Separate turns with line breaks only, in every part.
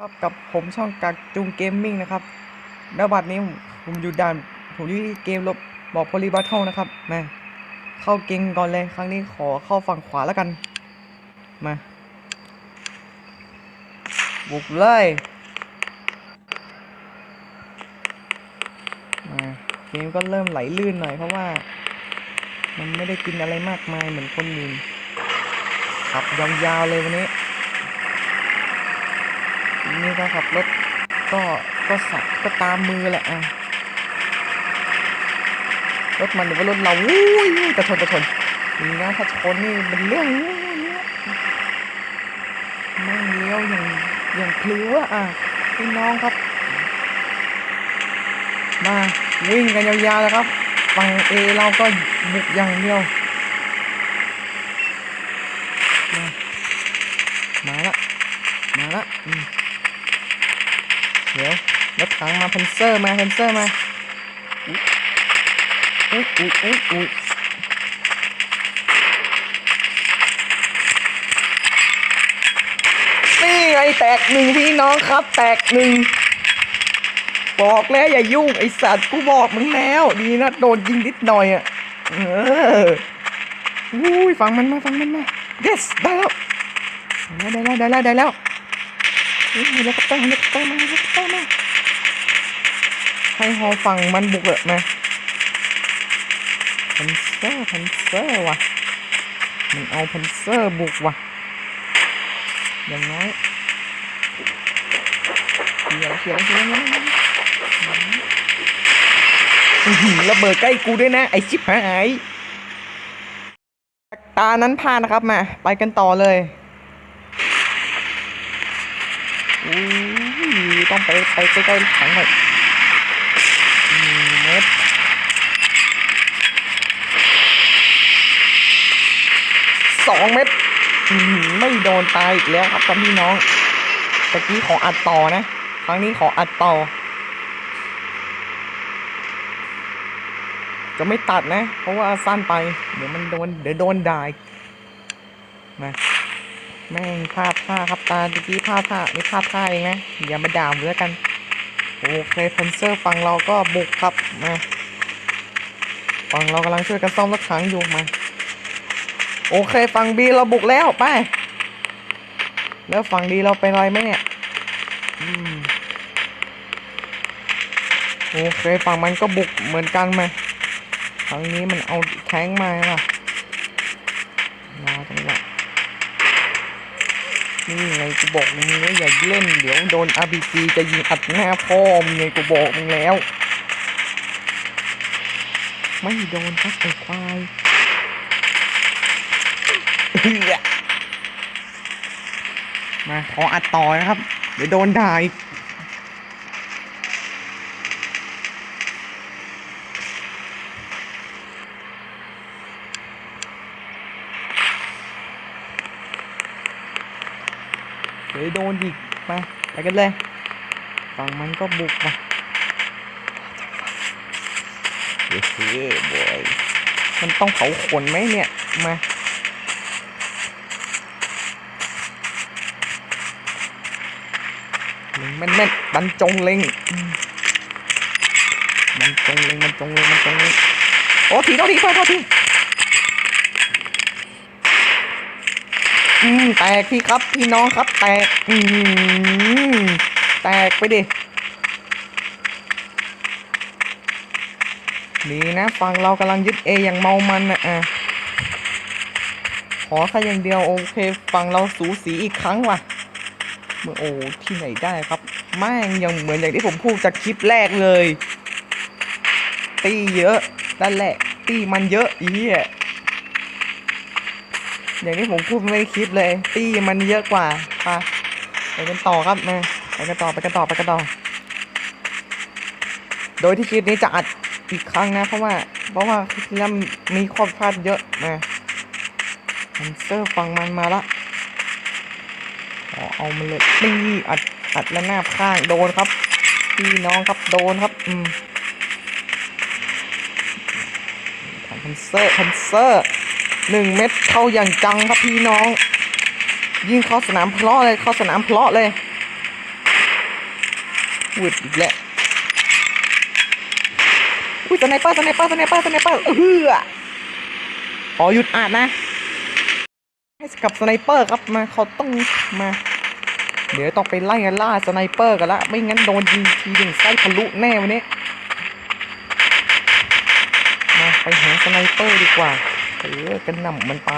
ครับกับผมช่องกักจุงเกมมิ่งนะครับแล้วบัดนี้ผมอยู่ด่านผมอยู่ที่เกมลบบอกโพลีบัตเทิลนะครับ มา เข้าเกมก่อนเลย ครั้งนี้ขอเข้าฝั่งขวาแล้วกัน มาบุกเลยมาเกมก็เริ่มไหลลื่นหน่อยเพราะว่า มันไม่ได้กินอะไรมากมายเหมือนคนอื่นขับยาวๆเลยวันนี้ นี่ก็ขับรถก็ก็สับก็ตามมือแหละอะรถมันหรือว่ารถเราอุ้ยจะชนจะชนนี่นะถ้าชนนี่เป็นเรื่องอู้ยไม่งเลี้ยวอย่างอย่างพลิ้วอะพี่น้องครับ มาวิ่งกันยาวๆแล้วครับฝั่งเอเราก็บุกอย่างเดียวมามาละมาละอืม เดี๋ยวรถถังมาเพนเซอร์มาเพนเซอร์มาอุ๊ยอุ๊ยอุ๊ยอุ๊ยนี่ไงแตกหนึ่งพี่น้องครับ แตกหนึ่งบอกแล้วอย่ายุ่งไอสัตว์กูบอกมึงแล้ว ดีนะโดนยิงนิดหน่อยอะเอออุ้ยฟังมันมาฟังมันมา yes ได้แล้วได้แล้วได้แล้วได้แล้ว ได้แล้วเฮ้ยเฮลิคอปเตอร์ลิคอปเตอร์มาลิคอปเตอร์มาให้ฮอฝั่งมันบุกเลยมาพันเซอร์พันเซอร์ว่ะ มันเอาพันเซอร์บุกว่ะ อย่างน้อยเขียวเขียวเขียวเขียวระเบิดใกล้กูด้วยนะ ไอชิบหายตานั้นผ่านนะครับมา ไปกันต่อเลย อุ้ยต้องไปไปใกล้ๆถังหน่อยเมตรสองเม็ดไม่โดนตายอีกแล้วครับพี่น้องตะกี้ขออัดต่อนะ ครั้งนี้ขออัดต่อ จะไม่ตัดนะ เพราะว่าสั้นไป เดี๋ยวมันโดน เดี๋ยวโดนด่าอีกมา แม่งพลาดท่าครับตาตะกี้พลาดท่าไม่พลาดท่าเองนะอย่ามาด่าผมแล้วกันโอเคเพนเซอร์ฝั่งเราก็บุกครับมาฝั่งเรากำลังช่วยกันซ่อมรถถังอยู่มา โอเคฝั่งบีเราบุกแล้วไปแล้วฝั่งดีเราเป็นอะไรไหมเนี่ยอโอเคฝั่งมันก็บุกเหมือนกันไหมครั้งนี้มันเอาแท้งมาล่ะรอจังหวะ นี่ไงกูบอกมึงว่าอย่าเล่น เดี๋ยวโดนอาบีซีจะยิงอัดหน้าพ่อมึงไงกูบอกมึงแล้ว ไม่โดนครับไอ้ควายมาขออัดต่อนะครับ เดี๋ยวโดนด่าอีก เดี๋ยวโดนอีกมาไปกันเลยฝั่งมันก็บุกมาเฮ้ยบอยมันต้องเผาขนไหมเนี่ยมาเล็งแม่นแม่นๆบรรจงเล็งอืมบรรจงเล็งบรรจงเล็งบรรจงเล็งโอ้ทีโทษทีโทษโทษที อืมแตกพี่ครับพี่น้องครับ แตก อืมแตกไปดิดีนะฟังเรากำลังยึดเออย่างเมามันนะอะขอแค่อย่างเดียวโอเคฟังเราสูสีอีกครั้งว่ะเมื่อโอ้ที่ไหนได้ครับแม่งยังเหมือนอย่างที่ผมพูดจากคลิปแรกเลย ตีเยอะนั่นแหละ ตีมันเยอะอีอะ อย่างที่ผมพูดไม่คลิปเลย ตีมันเยอะกว่าไปไปกันต่อครับมาไปกันต่อไปกันต่อไปกันต่อ โดยที่คลิปนี้จะอัดอีกครั้งนะ เพราะว่า เพราะว่าคลิปที่แล้มีข้อพลาดเยอะมามันเซอร์ฟังมันมาละขอเอามาเลยนี่อัดอัดและหน้าข้างโดนครับพี่น้องครับโดนครับ อืมพันเซอร์พันเซอร์ หนึ่งเม็ดเข้าอย่างจังครับพี่น้อง ยิงเข้าสนามเพลาะเลยเข้าสนามเพลาะเลยวืดอีกแล้วอุ้ยสไนเปอร์สไนเปอร์สไนเปอร์สไนเปอร์เออขอหยุดอ่านนะให้กับสไนเปอร์ครับมาเขาต้องมา เดี๋ยวต้องไปไล่กันล่าสไนเปอร์กันละไม่งั้นโดนยิงทีหนึ่งไส้ทะลุแน่วันนี้มาไปหาสไนเปอร์ดีกว่า เออกันหน่ำมันไป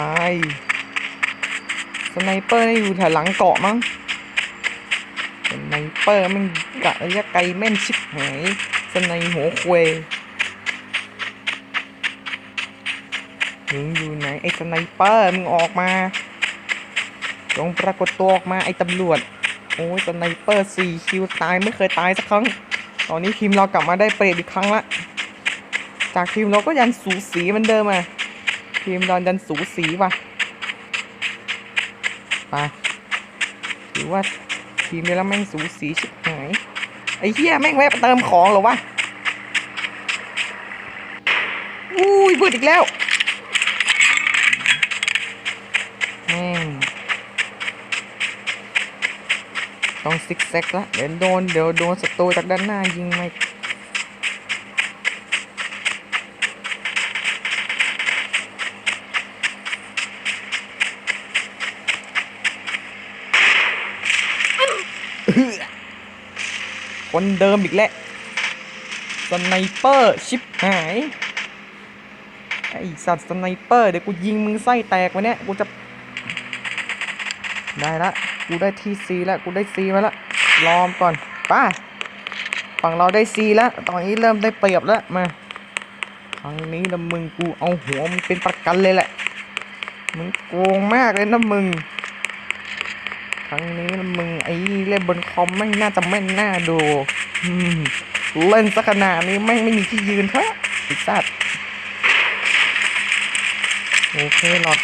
สไนเปอร์อยู่แถวหลังเกาะมั้งสไนเปอร์มันกะระยะไกลแม่นชิบหายสไนหัวควยมึงอยู่ไหนไอ้สไนเปอร์มึงออกมาจงปรากฏตัวออกมาไอ้ตำรวจ โอ้ยสไนเปอร์สี่คิวตายไม่เคยตายสักครั้ง ตอนนี้ทีมเรากลับมาได้เปรตอีกครั้งละ จากทีมเราก็ยันสูสีเหมือนเดิมอะ ทีมเรายันสูสีว่ะไปถือว่าทีมนี้แล้วแม่งสูสีชิบหายไอ้เหี้ยแม่งแวะเติมของหรอวะอุ้ยบืดอีกแล้วแม่งต้องซิกแซกละเดี๋ยวโดนเดี๋ยวโดนศัตรูจากด้านหน้ายิงไม่ คนเดิมอีกแล้วสไนเปอร์ชิปหายไอสัตว์สไนเปอร์เดี๋ยวกูยิงมึงไส้แตกวันเนี้ยกูจะได้ละกูได้ทีซีแล้วกูได้ซีมาละรอมก่อนป้าฝั่งเราได้ซีแล้วตอนนี้เริ่มได้เปรียบแล้วมาครั้งนี้นะมึงกูเอาหัวมึงเป็นประกันเลยแหละมึงโกงมากเลยนะมึง ครั้งนี้มึงไอ้เล่นบนคอมไม่น่าจะแม่นหน้าดูเล่นสักขนาดนี้แม่ไม่มีที่ยืนเถอะไอ้สัตว์โอเคหลอด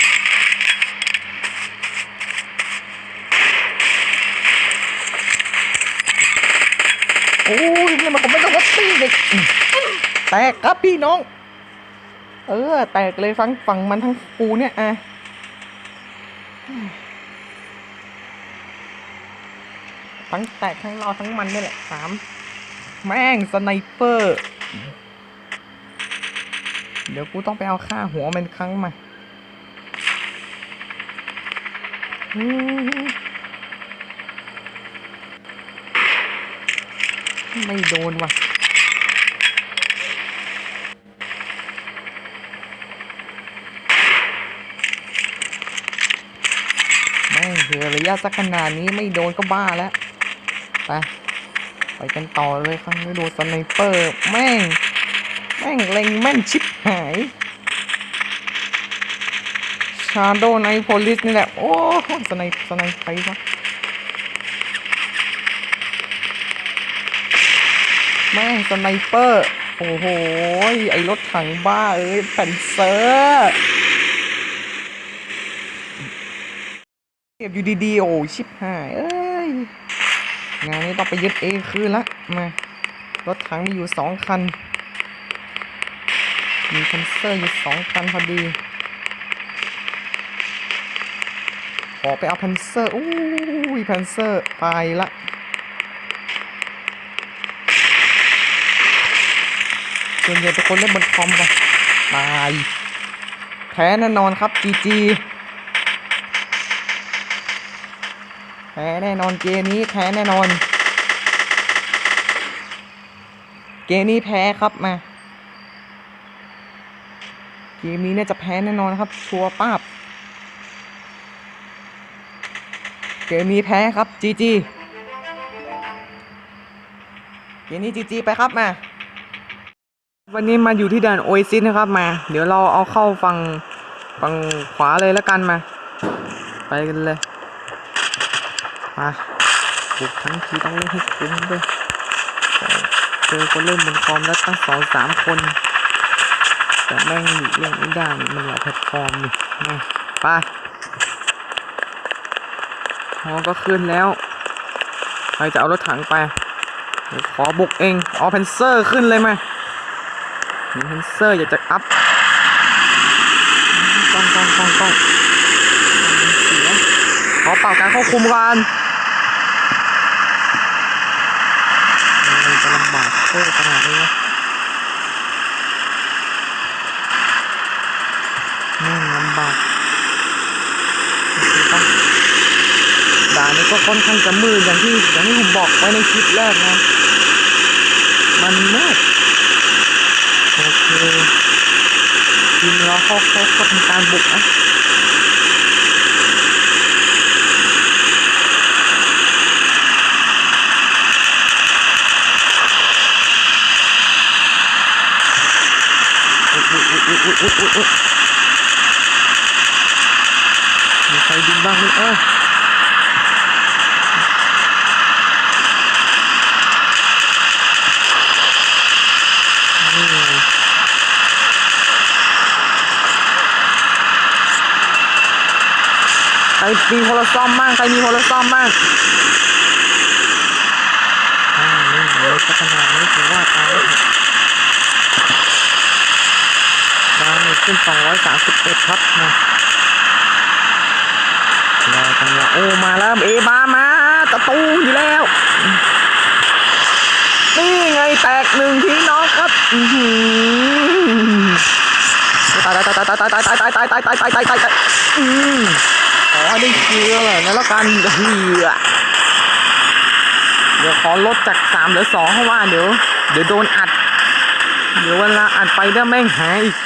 โอ้ยเนี่ยมันก็ไม่ต้องวัดตีเลยแตกครับพี่น้อง เออ แตกเลยฟังฝั่งมันทั้งกูเนี่ยอะ ทั้งแตกทั้งเราทั้งมันนี่แหละสามแม่งสไนเปอร์ เดี๋ยวกูต้องไปเอาค่าหัวมันครั้งมาไม่โดนว่ะแม่งเถือระยะสักขนาดนี้ไม่โดนก็บ้าแล้ว ไปไปกันต่อเลยครั้งนี้ดนสไนเปอร์แม่ง แม่งเล็งแม่นชิบหายชาโดไนโพลิสนี่แหละ โอ้สไนสไนไปวะแม่งสไนเปอร์ โอ้โห ไอรถถังบ้า เอ้ยแผ่นเซอร์เก็บอยู่ดีๆ โอ้ ชิบหาย เอ้ย งานนี้ต้องไปยึดเองคืนละมารถถังมีอยู่สองคัน มีพันเซอร์อยู่สองคันพอดี ขอไปเอาพันเซอร์อู้ยพันเซอร์ไปละส่วนใหญ่เป็นคนเล่นบนคอมกันตาย แพ้แน่นอนครับ GG แพ้แน่นอนเกมนี้แพ้แน่นอน เกมนี้แพ้ครับมา เกมนี้เนี่ยจะแพ้แน่นอนครับ ชัวร์ป้าบเกมนี้แพ้ครับ GG เกมนี้ GG ไปครับมา วันนี้มาอยู่ที่ด่านโอซิสนะครับมา เดี๋ยวเราเอาเข้าฝั่งฝั่งขวาเลยแล้วกันมา ไปกันเลย มาบุกทั้งทีต้องเล่นให้คุ้มด้วยเจอคนเล่นบนคอมแล้วตั้งสองสามคน แต่แม่งหลีกเล่นไม่ได้มันหลายแพลตฟอร์มนี่มาไปฮอก็ขึ้นแล้วใครจะเอารถถังไป ขอบุกเองเอาเพนเซอร์ขึ้นเลยมามีเพนเซอร์อยากจะอัพต้องต้องต้องต้องเสียขอเป่าการควบคุมก่อน เออขนาดนี้วะแม่ลำบากโอเคปะด่านนี้ก็ค่อนข้างจะมืดอย่างที่อย่างที่ผมบอกไว้ในคลิปแรกนะ มันมืดโอเคทีมเราเขาเขาเขาทำการบุกนะ อุ๊ยอุ๊ยอุ๊ยอุ๊ยอุ๊ยอุ๊ยอุ๊ย มีใครบินบ้างไหมเออนี่ไงใครมีโทรศัพท์บ้างใครมีโทรศัพท์บ้างอ่านี่เลยขนาดนี้ถือว่าตาย แล้วดาวนี่ขึ้น231ครับนะรอจังหวะโอ้มาแล้วเอบามาตะตูอยู่แล้ว นี่ไงแตกหนึ่งทีน้องครับตายตายตายตายตายตายตายตายตายตายตายตายตายตายอืมขอได้เชื่อเลยนะแล้วกันเฮียเดี๋ยวขอลดจากสามเหลือสองเพราะว่าเดี๋ยวเดี๋ยวโดนอัด เดี๋ยวเวลาอัดไปเดี๋ยวแม่งหายอีก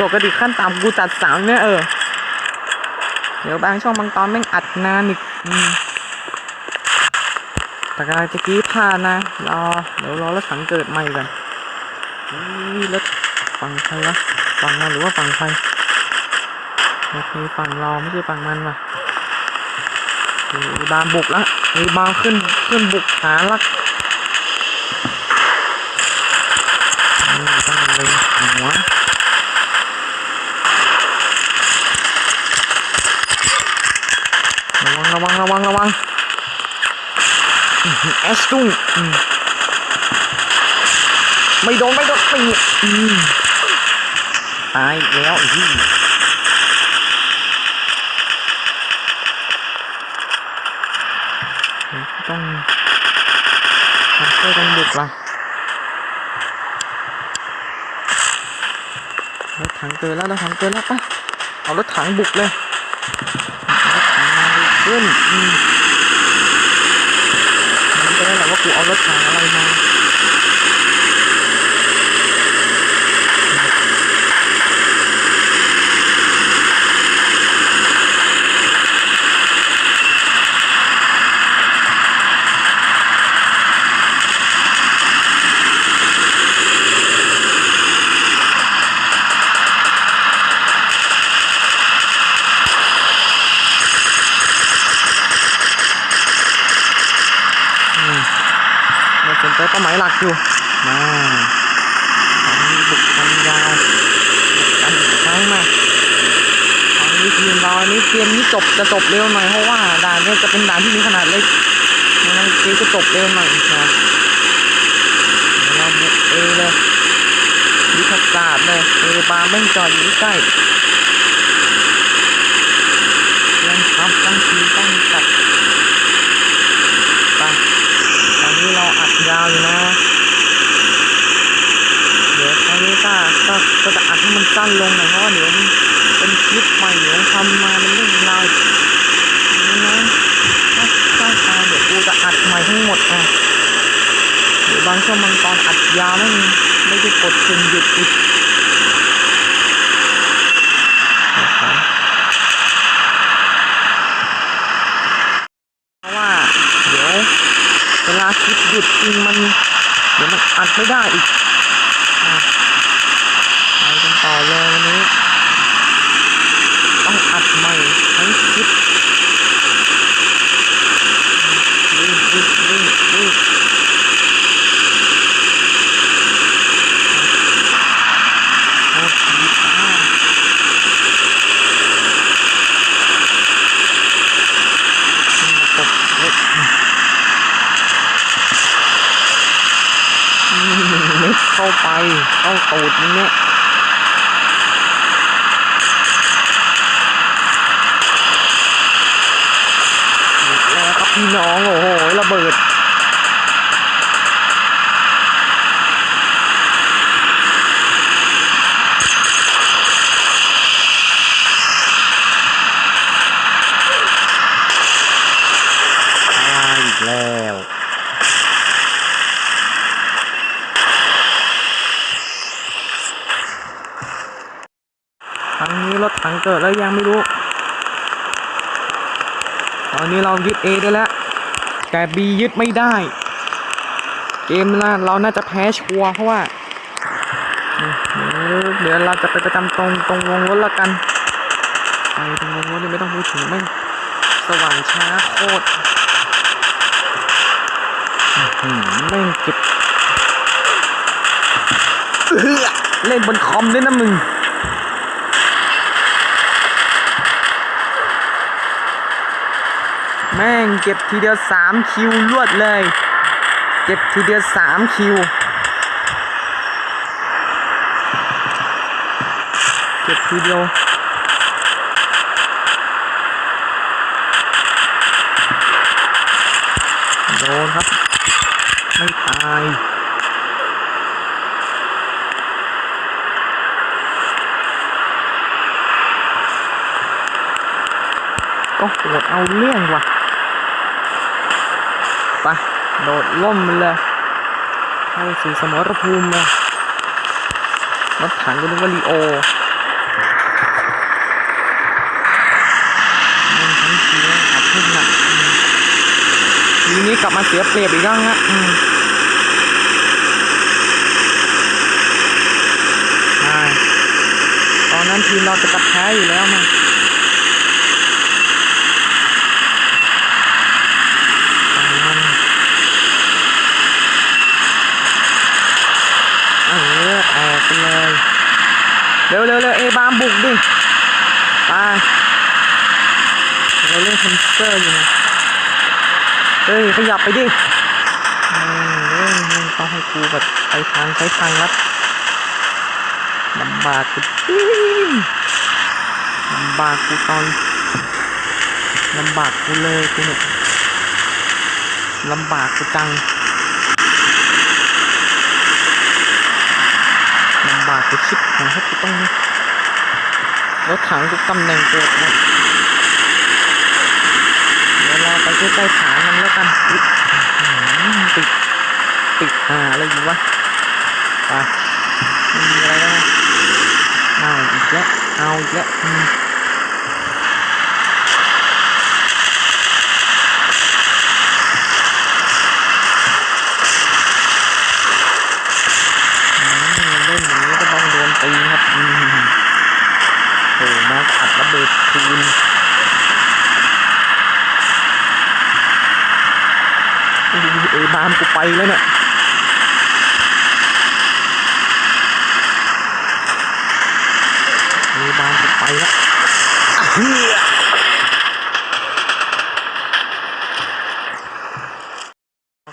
ปกติขั้นต่ำกูจัดสามเนี่ยเออ เดี๋ยวบางช่องบางตอนแม่งอัดนานอีกแต่การตะกี้พลาดนะ รอ เดี๋ยวรอรถถังเกิดใหม่กันนี่รถฝั่งใครวะฝั่งมันหรือว่าฝั่งใครโอเคฝั่งเราไม่ใช่ฝั่งมันว่ะโอ้ยบางบุกแล้วไอ้บางขึ้นขึ้นบุกหาลักนี่ต้องเลยหัว ระวังระวังระวังระวังอื้อหือ แอสตุงไม่โดนไม่โดนปีอืมตายแล้วอ้ที่เดี๋ยวต้องทำช่วยกันบุกละรถถังเกินแล้วรถถังเกินแล้วไปเอารถถังบุกเลยขึ้นอืมมัน จะได้แหละว่ากูเอารถถังอะไรมาอืมเราสนใจเป้าหมายหลักอยู่ มาทางนี้บุกกันยาวบุกกันอีกครั้งมาทางนี้ทีมเราอันนี้เกมนี้ จบจะจบเร็วหน่อยเพราะว่าด่านเนี้จะเป็นด่านที่มีขนาดเล็กดังนั้นเกมก็จบเร็วหน่อยนะเราบุกเอเลยยุทธศาสตร์เลยเอบาร์แม่จอดอยู่ใกล้เตรียมทำตั้งทีตั้งจัดไปตอนนี้เราอัดยาวอยู่นะ เดี๋ยวครั้งนี้ก็ก็จะอัดให้มันสั้นลงหน่อยเพราะว่าเดี๋ยวมัน เป็นคลิปใหม่เดี๋ยวทำมาเป็นเรื่องราวนี่นะถ้าถ้าตาเดี๋ยวกูจะอัดใหม่ทั้งหมดอะเดี๋ยวบางช่วงบางตอนอัดยาวไม่ไม่ได้กดปุ่มหยุดอีกเพราะว่า เดี๋ยวเวลาคลิปหยุดจริงมัน เดี๋ยวมันอัดไม่ได้อีกอไปกันต่อเลยวันนี้ อัดใหม่ทั้งคลิปดึงดึงดึงดึงเข้าไป เข้าตูดนี่ พี่น้อง โอ้โห ระเบิด อีกแล้ว ครั้งนี้รถถังเกิดแล้วยังไม่รู้ ตอนนี้เรายึด A ได้แล้ว แต่ B ยึดไม่ได้ เกมน่าเราน่าจะแพ้ชัวร์เพราะว่าเดี๋ยวเราจะไปประจำตรงตรงวงรถละกันไปตรงวงรถนี่ไม่ต้องพูดถึงไม่สว่างช้าโคตรอื้อหือแม่เก็บเอื้อเล่นบนคอมด้วยนะมึง แม่งเก็บทีเดียวสามคิวรวดเลย เก็บทีเดียวสามคิว เก็บทีเดียวโดนครับ ไม่ตายก็โหดเอาเรื่องว่ะ ไปโดดล่มมันเลยเข้าสู่สมรภูมิเลยรถถังก็นึกว่าลีโอมันทั้งเสียขับขึ้นหนักทีนี้กลับมาเสียเปรียบอีกครั้งละอืมใช่ตอนนั้นทีมเราจะกระแพ้อยู่แล้วมันฟังมันเออแตกไปเลย เร็วเร็วเร็วเอบามบุกดิไปเราเล่นคอนเซอร์อยู่นะเฮ้ยขยับไปดิเออเฮ้ยมันต้องให้กูแบบไปทางใช้ทางลัดลำบากกูจริงลำบากกูตอนลำบากกูเลยกูเนี่ยลำบากกูจัง ลำบากกูชิบหาให้กูต้องรถถังกูตำแหน่งเกิดนะเดี๋ยวเราไปใกล้ๆฐานมันแล้วกันติดติดติดอ่าอะไรอยู่วะไปม่มีอะไรแล้วนะเอาอีกแล้วเอาอีกแล้วอืม อืมเล่นอย่างนี้ก็ต้องโดนตีครับอืมโอ้มาอัดระเบิดคืนอุ้ยเอบามกูไป แล้วเนี่ยเอบามกูไปแล้วอะเฮีย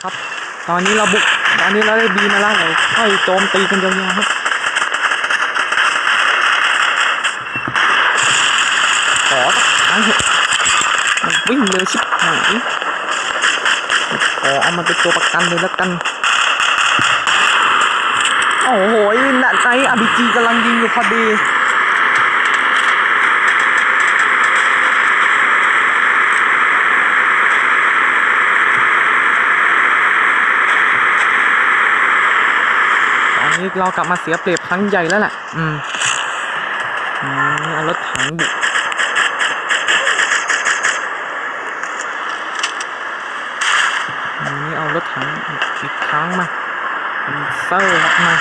ครับ ตอนนี้เราบุก ตอนนี้เราได้บีมาแล้วเราค่อยโจมตีกันยาวๆครับขอตั้งเถอะวิ่งเร็วชิบหาย เอามันเป็นตัวประกันเลยแล้วกัน โอ้โหน่ะใจอาบีจีกำลังยิงอยู่พอดีตอนนี้เรากลับมาเสียเปรียบครั้งใหญ่แล้วแหละ อืมอืมเอารถถังบุก อัน ครั้งอีกครั้งมาเป็นเซอร์ครับมา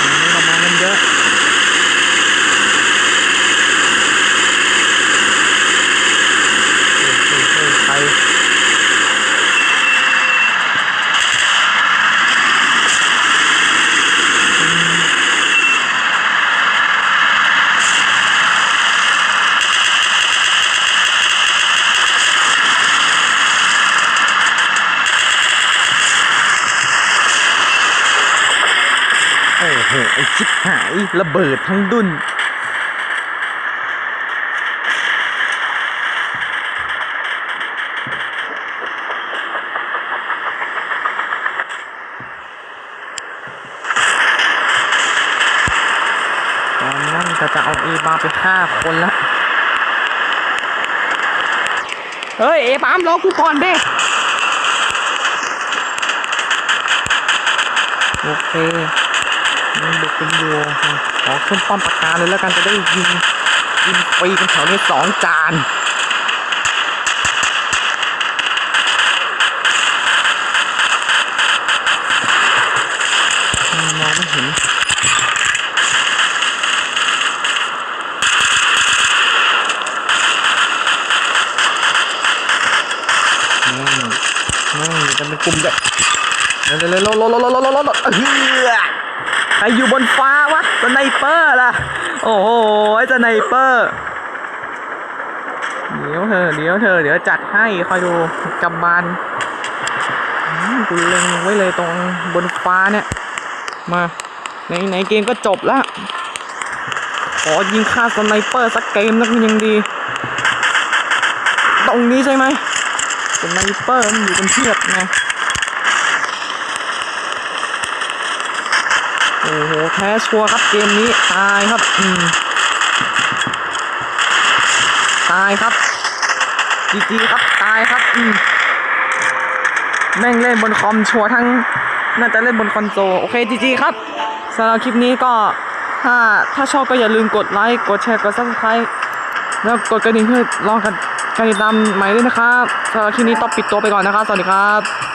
อันนี้เรามากันเยอะเฮ้ยเฮ้ยเฮ้ยใครอืมโอ้โห ไอชิบหายระเบิดทั้งดุนตอนนั้นก็จะเอาเอบาไปฆ่าคนละเฮ้ย เอบามรอกูก่อนเด้โอเค มีเด็กเป็นโยครัขอขึ้นป้อมปากกาเลยแล้วกันจะได้ยิงยิงปีกันแถวนี้สองจานมองไม่เห็นนั่งนั่งจะเป็นกลุ่มด้วยเร็วๆๆๆๆๆๆเฮือ รอยู่บนฟ้าวะสไนเปอร์ล่ะ โอ้โหสไนเปอร์เดี๋ยวเธอเดี๋ยวเธอเดี๋ยวจัดให้คอยดูกำบานกูเล็งไว้เลยตรงบนฟ้าเนี่ยมาในในเกมก็จบล้วขอยิงฆ่าสไนเปอร์สักเกมนักยังดี ตรงนี้ใช่ไหมสไนเปอร์มันอยู่เป็นเทียบไง โอ้โหแพ้ชัวร์ครับเกมนี้ตายครับอืมตายครับจีจีครับตายครับอืมแม่งเล่นบนคอมชัวร์ทั้งน่าจะเล่นบนคอนโซลโอเคจีจีครับสำหรับคลิปนี้ก็ถ้าถ้าชอบก็อย่าลืมกดไลค์กดแชร์กด subscribe แล้วกดกระดิ่งเพื่อรอกันการติดตามใหม่ด้วยนะครับสำหรับคลิปนี้ต้องปิดตัวไปก่อนนะครับสวัสดีครับ